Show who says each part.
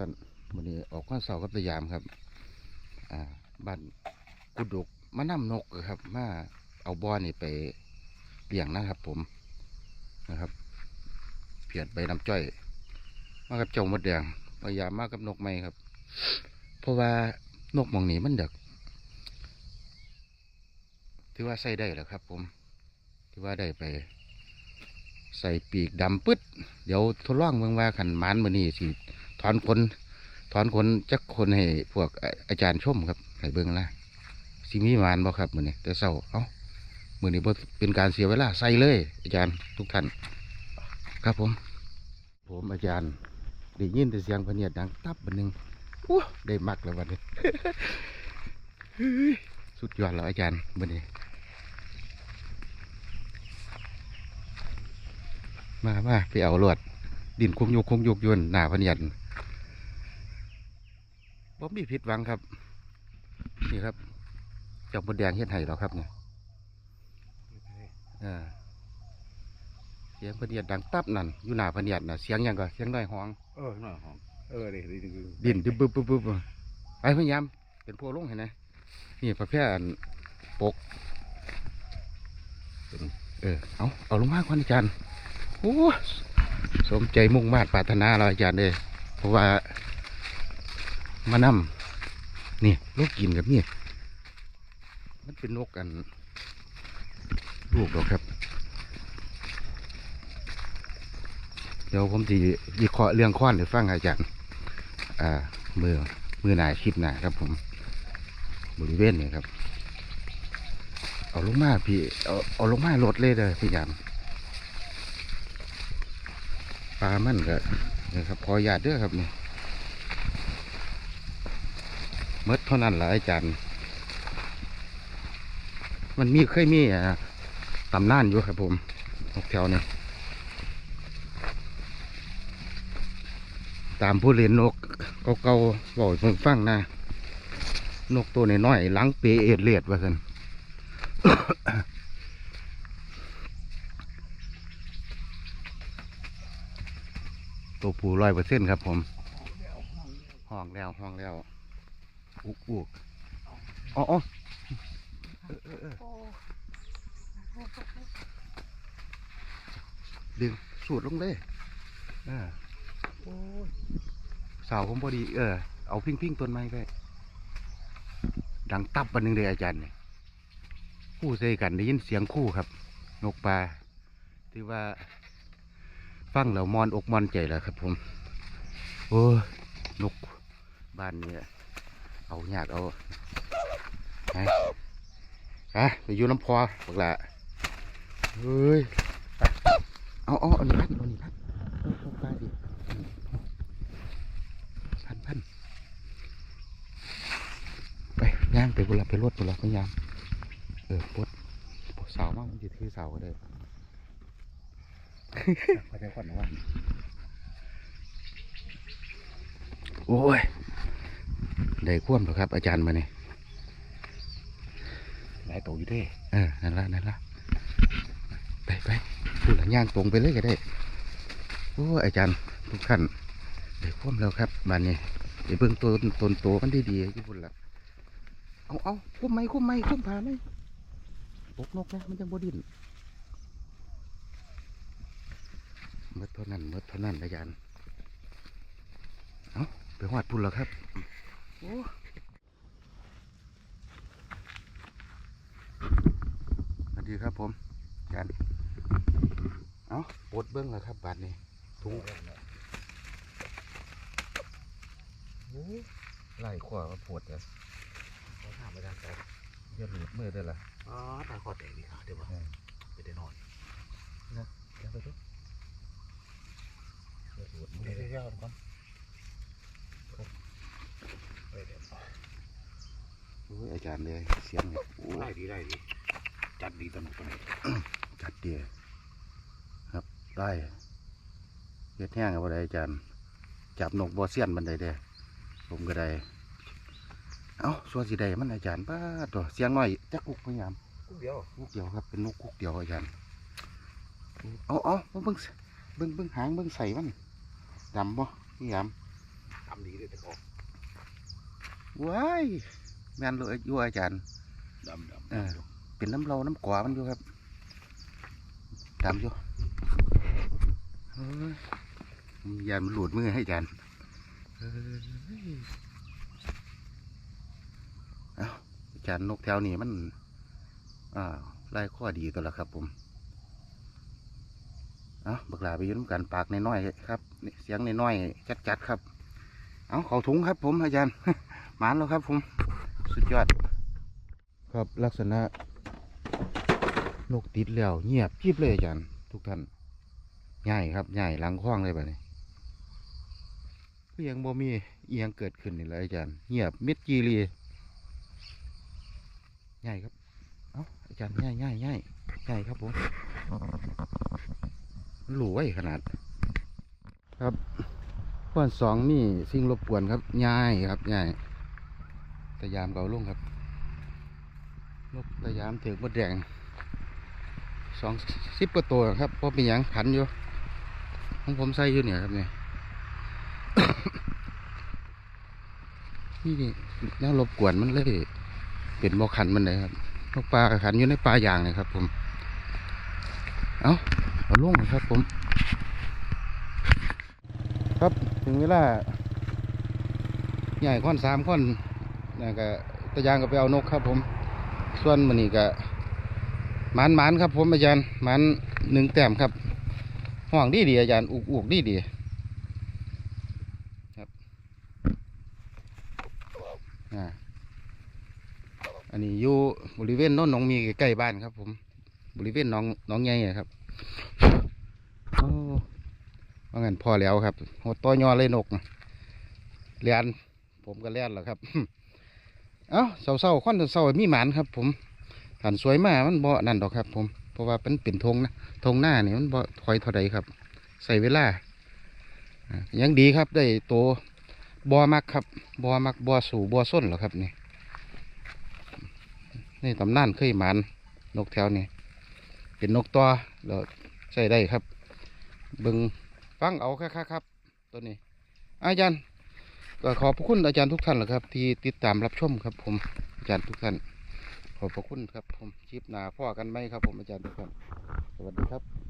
Speaker 1: ท่านวันนี้ออกข้าเสากับตะยามครับ อ่าบ้านกุดุกมานํนกครับ มาเอาบอนี่ไปเลี้ยงนะครับ ผมนะครับเพียดใบน้ำจ้อย มากับเจ้ามดแดงพยายามมากับนกไม้ครับ เพราะว่านกมองหนีมันเด็กถือว่าใส่ได้แล้วครับ ผมถือว่าได้ไป ใส่ปีกดำปึ๊ดเดี๋ยวทดลองเมืองว่าขันมันมือนี้สิ ถอนคนถอนคนจักคนให้พวกอาอาจารย์ชมครับให้เบิ่งละสิมีหมานบ่ครับมือนี้แต่เศร้าเอ้ามือนี้บ่เป็นการเสียเวลาใส่เลย อาจารย์ทุกท่าน ครับผม ผมอาจารย์ได้ยินแต่เสียงพเนียดดังตับบันหนึ่งโอ้ได้มักแล้ววันนี้ฮ้ยสุดยอดแล้วอาจารย์มือนี้มามาไปเอาลวดดินคุมยุกคุมยุกยวนหนาพันยัน บ่มีผิดหวังครับ นี่ครับเจ้าบดแดงเฮ็ดไห้เราครับเนี่ยอ่าเสียงพันยันดังตับนั่นอยู่หน้าพันยันน่ะเสียงหยังก็เสียงน้อยห้อง
Speaker 2: เออหน่อยหอมเออดิดิดิ
Speaker 1: ดินดึบบึบบึบบึบไปพยายามเป็นพวกลงเห็นไหมนี่ประเภทอันปกเป็นเออเอาเอาลงมาก่อนอาจารย์โอ้สมใจมุ่งมาตรปรารถนาเราอาจารย์เลยเพราะว่า มานำนี่ลูกกินกับนี่มันเป็นนกกัน ลูกหรอกครับ เดี๋ยวผมจะวิเคราะห์เรื่องค้อนให้ฟังอาจารย์อ่ามือมือหนาคลิปหนาครับผม บริเวณนี่ครับ เอาลงมาพี่ เอาเอาลงมารถเลยเลยพี่ยามปลามันก็นี่ครับพอหยาดเด้อครับเนี่เมดเท่านั้นแหละอาจารย์ มันมีเคยมีตำนานอยู่ครับผมนกแถวนี่ตามผู้เล่นนกเก่าๆบอกให้เพิ่งฟังนะ นกตัวน้อยๆหลังเปเอดเลียดว่าสันตัวผู้ร้อยเปอร์เซ็นต์ครับผม ห้องแล้วห้องแล้ว อุกอุกอ๋ออ๋อเออเออเออดึงสูดลงเลยอ่า
Speaker 2: โอ้ย
Speaker 1: สาวผมพอดี เออ เอาพิงพิงต้นไม้ไปดังตับปันหนึ่งเลยอาจารย์เนี่ยคู่เซกันได้ยินเสียงคู่ครับ นกปลาที่ว่า ฟังแล้วมอนอกมอนใจแล้วครับผม โอ้ยนกบ้านเนี่ย เอายากเอาฮะฮะไปอยู่น้ำพอบอกละเฮ้ยเอาเอาเอานี่พันเอานี่พันเอาเอาปดิพันพันไปย่างไปบุหระไปรวดบุหระพยายามเออปวดปวดสาวมากมันจะถือสาวก็ได้
Speaker 2: พอใจก่อนนะว่า
Speaker 1: โอ้ย ได้คว่ำหรอครับ อาจารย์มาเนี่ย
Speaker 2: หลายตัวอยู่เด้
Speaker 1: เออนั่นละนั่นละไปไปพูดหลังย่างตรงไปเลยก็ได้โอ้ยอาจารย์ทุกท่านได้คว่ำแล้วครับมาเนี่ยเดี๋ยวเบิ่งตัวตนโตมันได้ดีๆญี่ปุ่นละเอาเอาคุ้มไหมคุ้มไหมคุ้มผ่าไหมปกนกนะมันจังบดินเมื่อเท่านั้นเมื่อเท่านั้นอาจารย์เอาไปหอดพุ่นแล้วครับโอ้ สวัสดีครับผมอาจารย์เอาปวดเบิ้งแล้วครับบาดนี้ถุงไล่ขวามาปวดเลย
Speaker 2: เขาถามอาจารย์แต่
Speaker 1: เยืดหลุดมือได้ละ
Speaker 2: อ๋อตาคอแตกดีครับเดี๋ยวว่าไปได้นอน
Speaker 1: เดี๋ยวไปดูเยืดหลุดมือ
Speaker 2: เดี๋ยว
Speaker 1: ได้
Speaker 2: เดี๋ยวก่อนเดี๋ยว
Speaker 1: โอ้ยอาจารย์ เลยเสียงเนี่ยโอ้
Speaker 2: ได้
Speaker 1: ย
Speaker 2: ดีได้ดีจัดดีตลกตัวนี้
Speaker 1: จัดเดียครับได้เฮ็ดแห้งกับอะไรอาจารย์จับนกบอเซียนมันได้เด้ผมก็ได้เอ้าส่วนสีใดมันอาจารย์ป้าดตัวเสียงน้อยจักกุกพยายาม
Speaker 2: กุ๊กเดียว
Speaker 1: กุกเดียวครับเป็นนกกุกเดียวอาจารย์เอาเอาเบิ่งเบิ่งเบิ่งหางเบิ่งใส่มันดำบ่นี่ยาม
Speaker 2: ทำดีเลยแต่ออก
Speaker 1: ว้าย แม่นเลยอยู่อาจารย์
Speaker 2: ดำดำ
Speaker 1: เออเป็นน้ำเราน้ำกว่ามันอยู่ครับดำอยู่เฮ้ยยายมันหลุดมือให้อาจารย์เฮ้ยเอาอาจารย์นกแถวนี้มันอ่าไล่ข้อดีตัวละครับ ผมเอาบักหลาไปอยืนำกันปากน้อยๆครับนี่เสียงน้อยๆจัดๆครับ เอาเขาถุงครับ ผมอาจารย์หมานแล้วครับ ผม สุดยอด ครับลักษณะ นกติดแล้วเงียบกริบเลยอาจารย์ทุกท่านง่ายครับง่ายหลังคล้องเลยแบบนี้ก็ยังบ่มีเอียงเกิดขึ้นนี่แหละอาจารย์เงียบเมิดจีรีง่ายครับเอ้าอาจารย์ง่ายง่ายง่ายง่ายครับผมหลว้ขนาด ครับข้อสองนี่สิ่งรบกวนครับง่ายครับง่าย ต่ยามเกาลงครับ นกระยามถือมดแดงสองสิบกว่าตัวครับเพราะเป็นหยังขันอยู่ของผมใส่อยู่เนี่ยครับเนี่ยนี่นี่แนวรบกวนมันเลยเป็นบ่ขันมันเลยครับนกปลาขันอยู่ในปลาอย่างเลยครับ ผม เอาเอาลงเลยครับผม ครับถึงเวลาใหญ่ข้อนสามข้อน นะก็ตะยางก็ไปเอานกครับผม ส่วนมันนี่ก็หมันหมันครับผมอาจารย์หมันหนึ่งแต้มครับห้องดีดีอาจารย์อุกอุกดีดีครับอ่าอันนี้อยู่บริเวณน้นหนองมีใกล้บ้านครับ ผม บริเวณน้องน้องใหญ่ครับโอ้ว่างั้นพอแล้วครับหดต่อยอเลยนกน่ะเลียนผมก็เลียนแล้วครับ เอ้าเศร้าค่อนเศร้ามีหมานครับ ผมหันสวยมากมันบ่นั่นดอกครับ ผมเพราะว่าเป็นเป็นธงนะธงหน้านี่มันบ่ถอยเท่าใดครับ ใส่เวลายังดีครับได้โตวบอมักครับบอมักบอสู่บอส้นหรอครับนี่นี่ตำนานเคยหมานนกแถวนี้เป็นนกตัวเราใส่ได้ครับบิงฟังเอาค่ะครับ ตัวนี้อาจารย์ ก็ขอบพระคุณอาจารย์ทุกท่านแหละครับ ที่ติดตามรับชมครับ ผมอาจารย์ทุกท่าน ขอบพระคุณครับ ผมชิปหนาพ่อกันไหมครับ ผมอาจารย์ทุกท่านสวัสดีครับ